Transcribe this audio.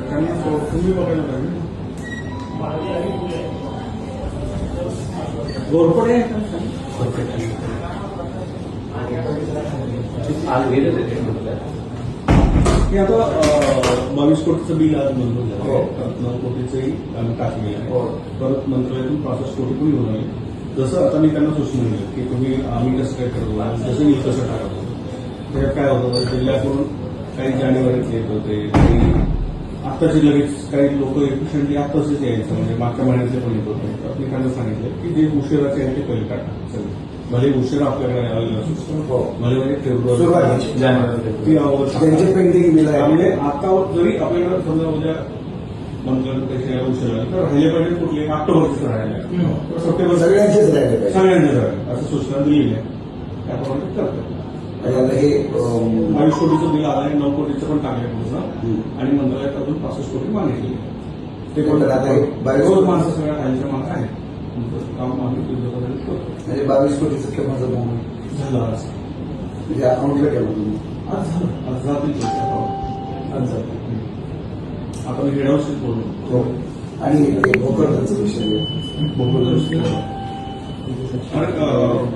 त्यांना तुम्ही बघायला पाहिजे घोरपडे? आज गेले ते. हे आता बावीस कोटीचं बिल आज मंजूर झालं हो. नऊ कोटीचंही आम्ही टाकलेलं आहे हो. परत मंत्रालयातून पासष्ट कोटी पण घेऊन आले जसं आता मी त्यांना सूचना दिली की तुम्ही आम्ही कसं काय करतो जसं मी तसं टाकतो त्याच्यात काय होतं जिल्ह्यातून काही जानेवारीत येत होते काही आत्ताचे लगेच काही लोक एफिशियंटली आत्ताच यायचं. म्हणजे मागच्या महिन्यातले पण येत होते. तर मी त्यांना सांगितलं की जे उशिराचे आहे ते पहिले सगळे भले उशिरा आपल्याकडे आलेलं असू हो. भले म्हणजे फेब्रुवारी. जानेवारी ती अवस्था. त्यांचे पेंडिंग बिल म्हणजे आहे आता जरी आपल्याला समजा उद्या यायला उशीर तर राहिले पाहिजे कुठले? ऑक्टोबरचे राहिले सप्टेंबर सगळ्यांचेच राहिले असं सूचना दिलेली आहे त्याप्रमाणे करतात. आणि आता हे बावीस कोटीचं बिल आलंय नऊ कोटीचं पण टाकले पूर्ण. आणि मंत्रालयात अजून पासष्ट कोटी मागितले. ते पण आता हे बावीस कोटी- माणसं सगळ्या खालीच्या माणसं आहेत. काम म्हणजे बावीस कोटीचं केव्हाचं अमाऊंट झालं आज. म्हणजे अकाउंटला केव्हा तुम्ही. आज झालं. आज जातील. आज जातील मी हेड हाऊसशीच बोललो. हो. आणि ते भोकरदनचा विषय. आणि, अं,